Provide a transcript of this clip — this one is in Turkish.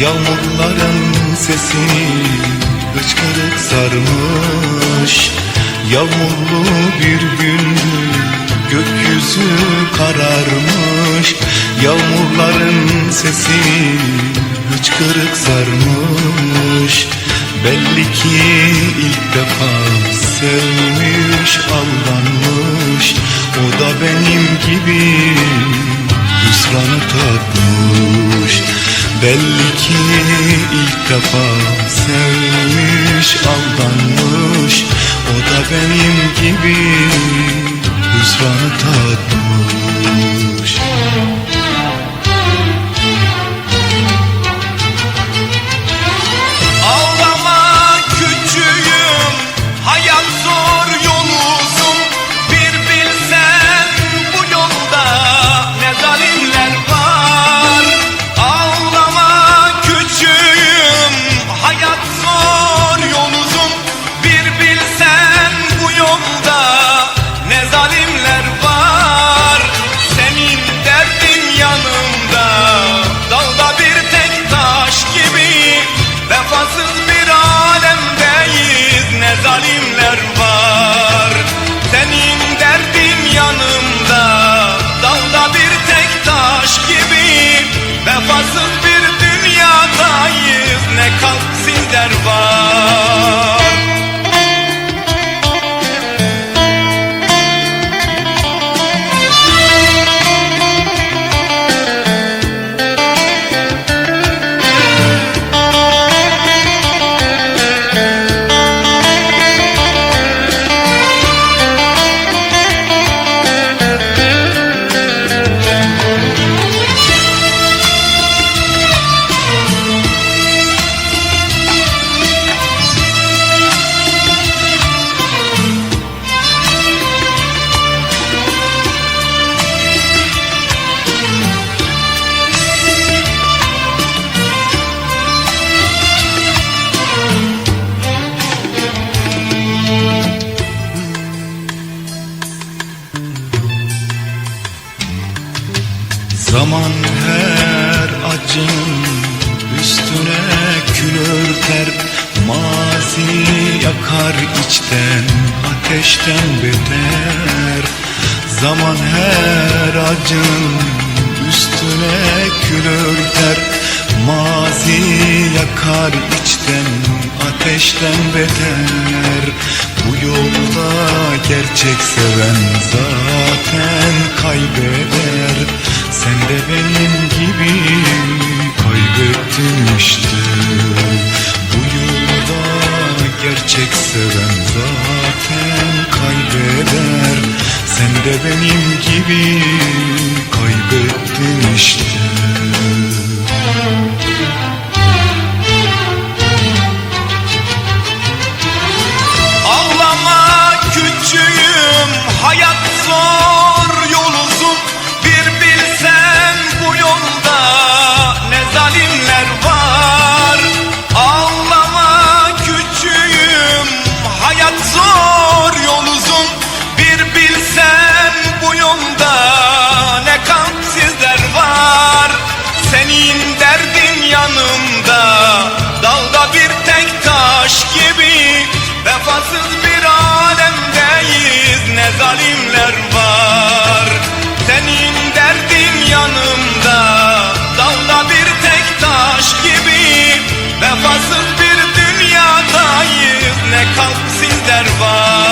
Yağmurların sesini hıçkırık sarmış. Yağmurlu bir gündü gökyüzü kararmış Yağmurların sesini hıçkırık sarmış. Belli ki ilk defa sevmiş aldanmış. O da benim gibi hüsranı tatmış Belli ki ilk defa sevmiş aldanmış. O da benim gibi goodbye. Zaman her acının üstüne kül örter Mazi yakar içten ateşten beter. Zaman her acının üstüne kül örter Mazi yakar içten ateşten beter. Bu yolda gerçek seven zaten kaybeder. Sen de benim gibi kaybettin işte Bu yolda gerçek seven zaten kaybeder. Sen de benim gibi kaybettin işte Bye.